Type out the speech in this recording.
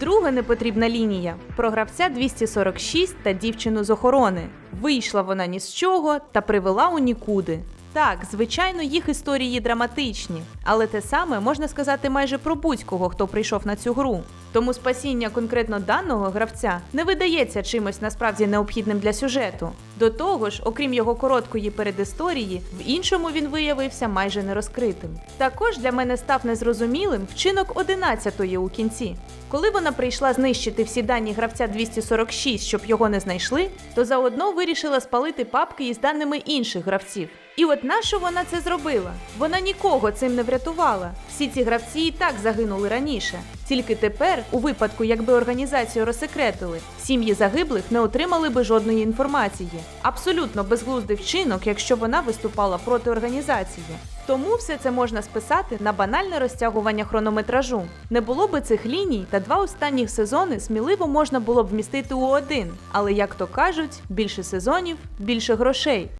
Друга непотрібна лінія про гравця 246 та дівчину з охорони. Вийшла вона ні з чого та привела у нікуди. Так, звичайно, їх історії драматичні, але те саме можна сказати майже про будь-кого, хто прийшов на цю гру. Тому спасіння конкретно даного гравця не видається чимось насправді необхідним для сюжету. До того ж, окрім його короткої передісторії, в іншому він виявився майже нерозкритим. Також для мене став незрозумілим вчинок 11-ї у кінці. Коли вона прийшла знищити всі дані гравця 246, щоб його не знайшли, то заодно вирішила спалити папки із даними інших гравців. І от нащо вона це зробила? Вона нікого цим не врятувала. Всі ці гравці і так загинули раніше. Тільки тепер, у випадку, якби організацію розсекретили, сім'ї загиблих не отримали би жодної інформації. Абсолютно безглуздий вчинок, якщо вона виступала проти організації. Тому все це можна списати на банальне розтягування хронометражу. Не було би цих ліній, та два останніх сезони сміливо можна було б вмістити у один. Але як то кажуть, більше сезонів, більше грошей.